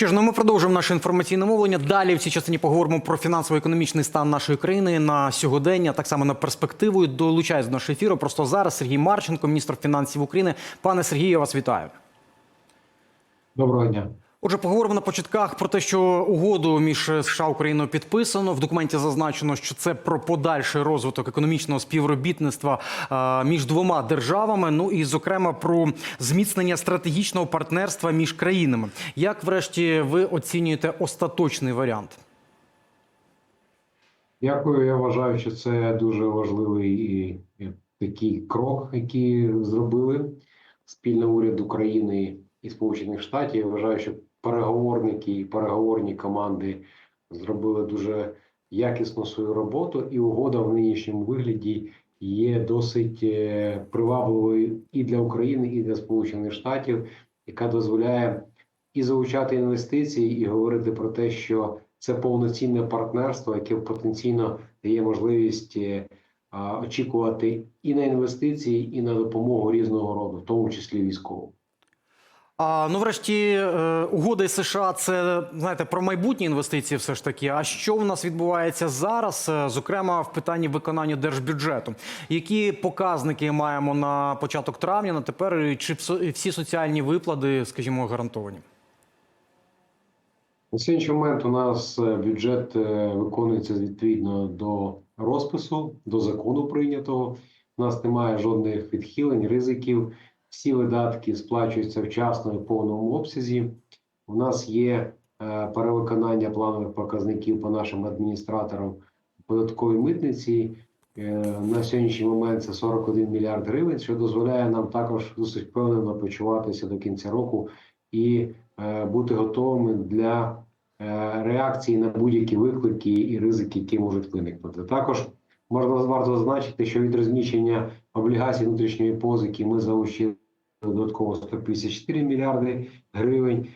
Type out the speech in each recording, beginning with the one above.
Що ж, ну ми продовжуємо наше інформаційне мовлення. Далі в цій частині поговоримо про фінансово-економічний стан нашої країни на сьогодення, так само на перспективу. Долучаюсь до нашого ефіру. Просто зараз Сергій Марченко, міністр фінансів України. Пане Сергію, я вас вітаю. Доброго дня. Отже, поговоримо на початках про те, що угоду між США і Україною підписано. В документі зазначено, що це про подальший розвиток економічного співробітництва між двома державами. Ну і зокрема про зміцнення стратегічного партнерства між країнами. Як, врешті, ви оцінюєте остаточний варіант? Дякую. Я вважаю, що це дуже важливий і такий крок, який зробили спільно уряд України і Сполучених Штатів. Я вважаю, що переговорники і переговорні команди зробили дуже якісно свою роботу, і угода в нинішньому вигляді є досить е, привабливою і для України, і для Сполучених Штатів, яка дозволяє і залучати інвестиції, і говорити про те, що це повноцінне партнерство, яке потенційно дає можливість е, очікувати і на інвестиції, і на допомогу різного роду, в тому числі військову. А ну, врешті, е, угода із США це знаєте про майбутні інвестиції, все ж таки. А що в нас відбувається зараз, е, зокрема в питанні виконання держбюджету? Які показники маємо на початок травня? На тепер чи всі соціальні виплати, скажімо, гарантовані? На сьогоднішній момент у нас е, бюджет виконується відповідно до розпису, до закону прийнятого. У нас немає жодних відхилень, ризиків. Всі видатки сплачуються вчасно і в повному обсязі. У нас є е, перевиконання планових показників по нашим адміністраторам податковій митниці. Е, На сьогоднішній момент це 41 мільярд гривень, що дозволяє нам також досить впевнено почуватися до кінця року і е, бути готовими для реакції на будь-які виклики і ризики, які можуть виникнути. Також можна варто зазначити, що від розміщення облігацій внутрішньої позики ми залучили додатково 154 мільярди гривень.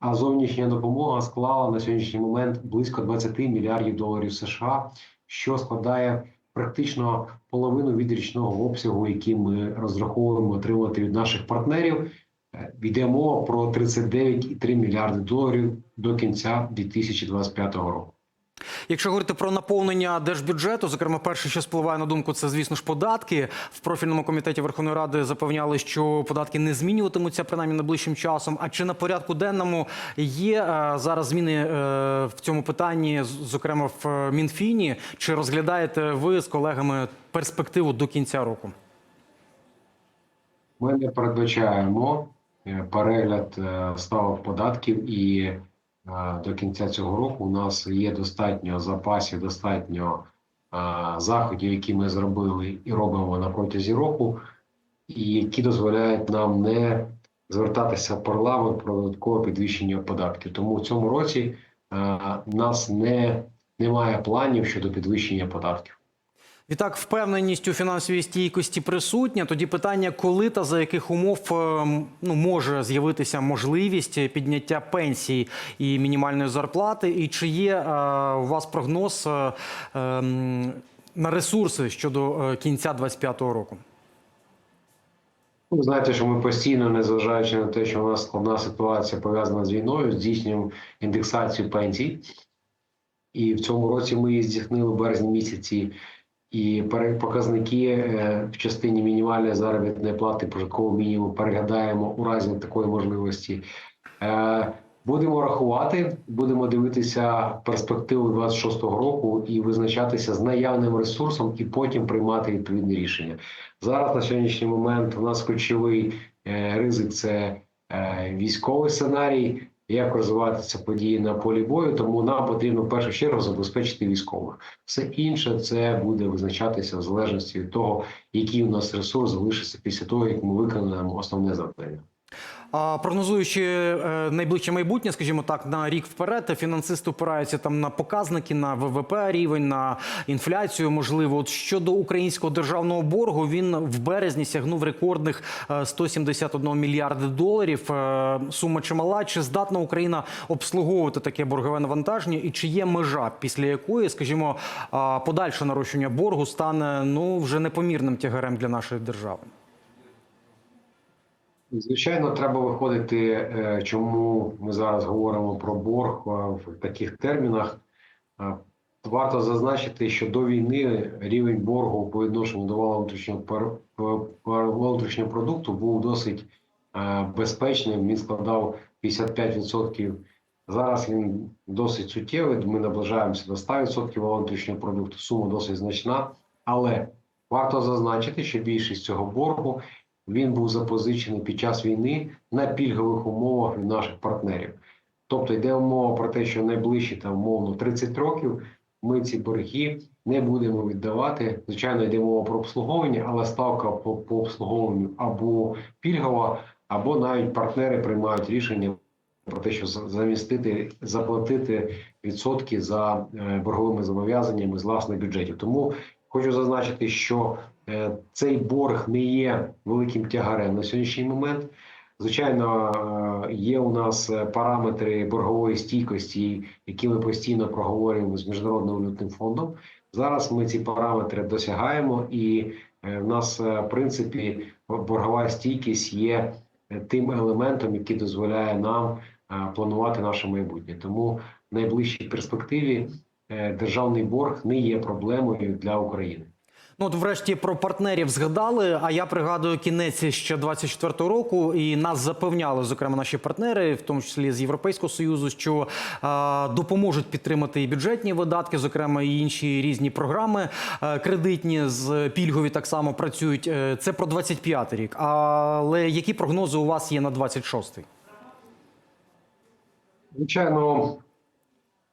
А зовнішня допомога склала на сьогоднішній момент близько 20 мільярдів доларів США, що складає практично половину від річного обсягу, який ми розраховуємо отримати від наших партнерів. Йде мова про 39,3 мільярди доларів до кінця 2025 року. Якщо говорити про наповнення держбюджету, зокрема, перше, що спливає на думку, це звісно ж податки. В профільному комітеті Верховної Ради запевняли, що податки не змінюватимуться принаймні найближчим часом. А чи на порядку денному є е, зараз зміни е, в цьому питанні, зокрема в е, Мінфіні? Чи розглядаєте ви з колегами перспективу до кінця року? Ми не передбачаємо перегляд ставок податків, і до кінця цього року у нас є достатньо запасів, достатньо заходів, які ми зробили і робимо на протязі року, і які дозволяють нам не звертатися в парламент про додаткове підвищення податків. Тому в цьому році нас не немає планів щодо підвищення податків. Відтак, впевненість у фінансовій стійкості присутня. Тоді питання, коли та за яких умов е, ну, може з'явитися можливість підняття пенсії і мінімальної зарплати, і чи є е, у вас прогноз е, е, на ресурси щодо е, кінця 2025 року? Ви знаєте, що ми постійно, незважаючи на те, що у нас складна ситуація пов'язана з війною, здійснюємо індексацію пенсій. І в цьому році ми її здійснили в березні місяці. І показники е, в частині мінімальної заробітної плати прожиткового мінімуму переглядаємо у разі такої можливості. Е, Будемо рахувати, будемо дивитися перспективу 26-го року і визначатися з наявним ресурсом, і потім приймати відповідне рішення. Зараз на сьогоднішній момент у нас ключовий е, ризик це військовий сценарій, як розвиватися події на полі бою. Тому нам потрібно в першу чергу забезпечити військових. Все інше це буде визначатися в залежності від того, який у нас ресурс залишиться після того, як ми виконаємо основне завдання. Прогнозуючи е, найближче майбутнє, скажімо так, на рік вперед, фінансисти опираються там на показники, на ВВП рівень, на інфляцію. Можливо, от щодо українського державного боргу, він в березні сягнув рекордних е, 171 мільярди доларів. Е, Сума чимала. Чи здатна Україна обслуговувати таке боргове навантаження? І чи є межа, після якої, скажімо, подальше нарощення боргу стане ну вже непомірним тягарем для нашої держави? Звичайно, треба виходити, е, чому ми зараз говоримо про борг е, в таких термінах. Е, Варто зазначити, що до війни рівень боргу по відношенню до внутрішнього продукту був досить безпечним. Він складав 55%. Зараз він досить суттєвий. Ми наближаємося до 100% валового внутрішнього продукту. Сума досить значна, але варто зазначити, що більшість цього боргу він був запозичений під час війни на пільгових умовах від наших партнерів. Тобто йде мова про те, що найближчі там умовно 30 років ми ці борги не будемо віддавати. Звичайно, йде мова про обслуговування, але ставка по, по обслуговуванню або пільгова, або навіть партнери приймають рішення про те, що замістити, заплатити відсотки за е, борговими зобов'язаннями з власних бюджетів. Тому хочу зазначити, що цей борг не є великим тягарем на сьогоднішній момент. Звичайно, е, є у нас е, параметри боргової стійкості, які ми постійно проговорюємо з міжнародним валютним фондом. Зараз ми ці параметри досягаємо, і е, в нас, е, в принципі, боргова стійкість є е, тим елементом, який дозволяє нам е, планувати наше майбутнє. Тому в найближчій перспективі е, державний борг не є проблемою для України. Ну, от врешті про партнерів згадали. А я пригадую кінець ще 24-го року, і нас запевняли, зокрема, наші партнери, в тому числі з Європейського союзу, що е, допоможуть підтримати і бюджетні видатки, зокрема і інші різні програми е, кредитні з пільгові так само працюють. Е, Це про 25-й рік. Але які прогнози у вас є на 26-й? Звичайно,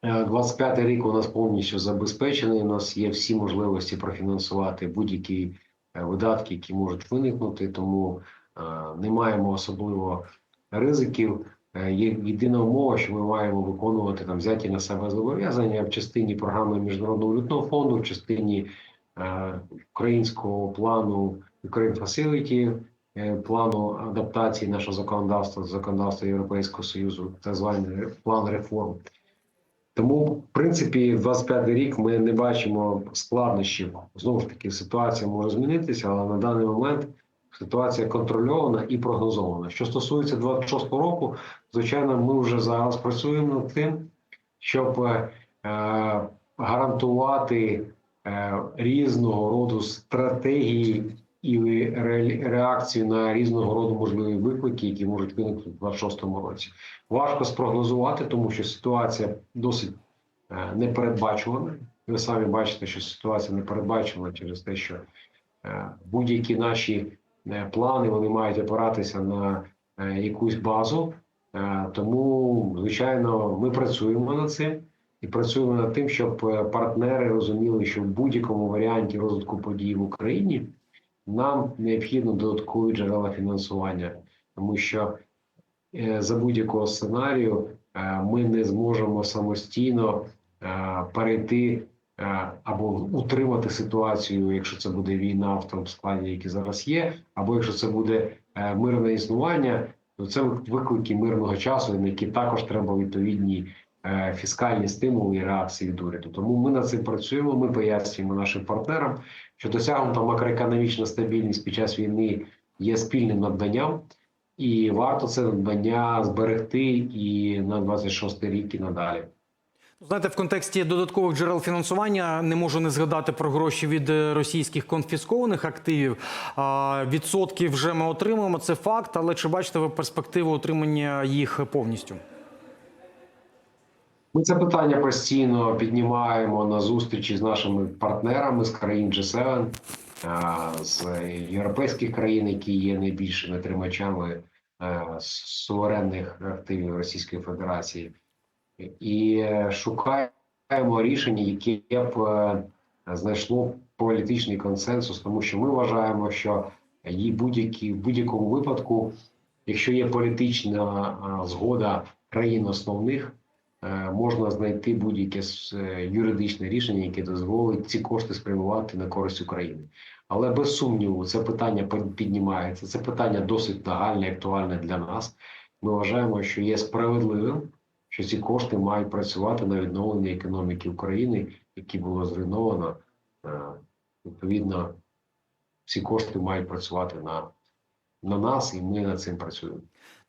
25 рік у нас повністю забезпечений. У нас є всі можливості профінансувати будь-які е, видатки, які можуть виникнути, тому е, не маємо особливо ризиків. Е, Є єдина умова, що ми маємо виконувати там взяті на себе зобов'язання в частині програми Міжнародного валютного фонду, в частині е, українського плану Ukraine Facility, е, плану адаптації нашого законодавства законодавства Європейського Союзу, так званий план реформ. Тому, в принципі, 25 рік ми не бачимо складнощів. Знову ж таки, ситуація може змінитися, але на даний момент ситуація контрольована і прогнозована. Що стосується 26 року, звичайно, ми вже зараз працюємо над тим, щоб е, гарантувати е, різного роду стратегії і ре- реакцію на різного роду можливі виклики, які можуть виникнути в 26-му році. Важко спрогнозувати, тому що ситуація досить е, непередбачувана. Ви самі бачите, що ситуація непередбачувана через те, що е, будь-які наші е, плани вони мають опиратися на якусь базу. Тому, звичайно, ми працюємо над цим і працюємо над тим, щоб партнери розуміли, що в будь-якому варіанті розвитку подій в Україні нам необхідно додаткові джерела фінансування, тому що е, за будь-якого сценарію е, ми не зможемо самостійно е, перейти або утримати ситуацію, якщо це буде війна в тому складі, який зараз є, або якщо це буде мирне існування, то це виклики мирного часу, на які також треба відповідні фіскальні стимули і реакції від уряду. Тому ми над цим працюємо. Ми пояснюємо нашим партнерам, що досягнута макроекономічна стабільність під час війни є спільним надбанням, і варто це надбання зберегти і на 26 рік і надалі. Знаєте, в контексті додаткових джерел фінансування не можу не згадати про гроші від е, російських конфіскованих активів. Відсотки вже ми отримуємо, це факт. Але чи бачите ви перспективу отримання їх повністю? Ми це питання постійно піднімаємо на зустрічі з нашими партнерами з країн G7, з європейських країн, які є найбільшими тримачами е, суверенних активів Російської Федерації, і шукаємо рішення, яке б е, знайшло політичний консенсус, тому що ми вважаємо, що її будь-які в будь-якому випадку, якщо є політична згода країн основних. Е, можна знайти будь-яке е, юридичне рішення, яке дозволить ці кошти спрямувати на користь України. Але без сумніву, це питання піднімається. Це питання досить нагальне, актуальне для нас. Ми вважаємо, що є справедливим, що ці кошти мають працювати на відновлення економіки України, які було зруйновано. Е, Відповідно, ці кошти мають працювати на на нас, і ми над цим працюємо.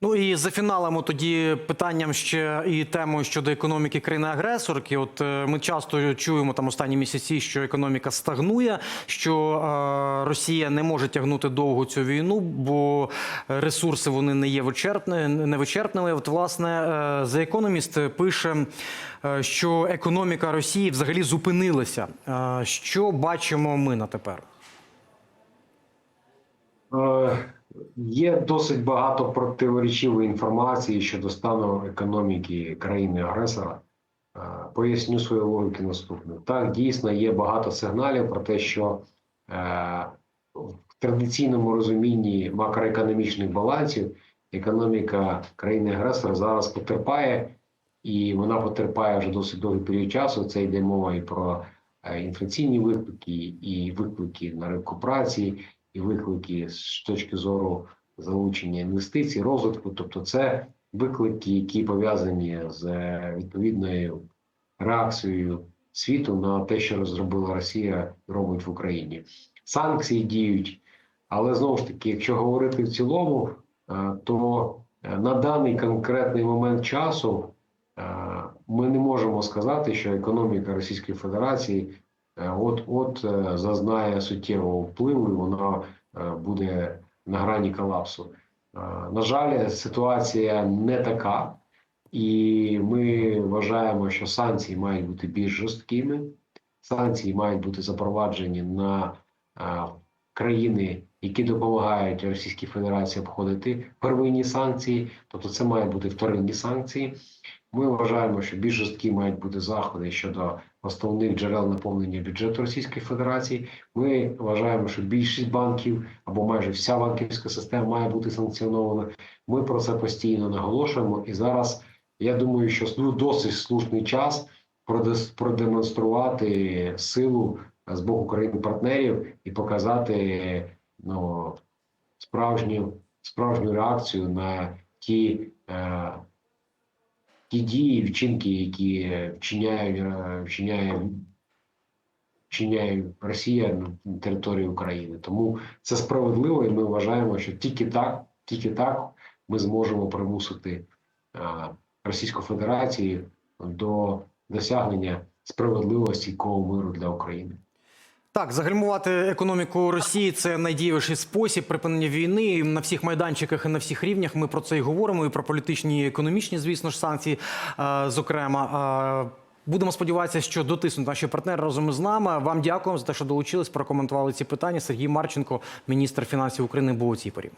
Ну і за фіналом тоді питанням ще і темою щодо економіки країни-агресорки. От е, ми часто чуємо там останні місяці, що економіка стагнує, що е, Росія не може тягнути довго цю війну, бо ресурси вони не є вичерпні, невичерпними. От власне е, The Economist пише, е, що економіка Росії взагалі зупинилася. Е, що бачимо ми на тепер? Є досить багато противоречивої інформації щодо стану економіки країни-агресора. Е, Поясню свою логіку наступну. Так, дійсно є багато сигналів про те, що е, в традиційному розумінні макроекономічних балансів економіка країни-агресора зараз потерпає, і вона потерпає вже досить довгий період часу. Це йде мова і про е, інфляційні виклики, і виклики на ринку праці, і виклики з точки зору залучення інвестицій, розвитку. Тобто, це виклики, які пов'язані з е, відповідною реакцією світу на те, що розробила Росія робить в Україні. Санкції діють, але знову ж таки, якщо говорити в цілому, е, то е, на даний конкретний момент часу ми не можемо сказати, що економіка Російської Федерації от от зазнає суттєвого впливу, і вона е, буде на грані колапсу. Е, На жаль, ситуація не така, і ми вважаємо, що санкції мають бути більш жорсткими. Санкції мають бути запроваджені на е, країни, які допомагають Російській Федерації обходити первинні санкції, тобто це мають бути вторинні санкції. Ми вважаємо, що більш жорсткі мають бути заходи щодо основних джерел наповнення бюджету Російської Федерації. Ми вважаємо, що більшість банків або майже вся банківська система має бути санкціонована. Ми про це постійно наголошуємо. І зараз я думаю, що ну, досить слушний час продемонструвати силу з боку країн-партнерів і показати ну, справжню, справжню реакцію на ті. Е, ті дії, вчинки, які вчиняють, е, вчиняє, вчиняє Росія на території України. Тому це справедливо, і ми вважаємо, що тільки так, тільки так ми зможемо примусити е, Російську Федерацію до досягнення справедливості кого миру для України. Так, загальмувати економіку Росії це найдієвіший спосіб припинення війни на всіх майданчиках і на всіх рівнях. Ми про це і говоримо. І про політичні і економічні, звісно ж, санкції. е, Зокрема, Е, будемо сподіватися, що дотиснуть наші партнери разом із нами. Вам дякуємо за те, що долучились, прокоментували ці питання. Сергій Марченко, міністр фінансів України, був у цій порі.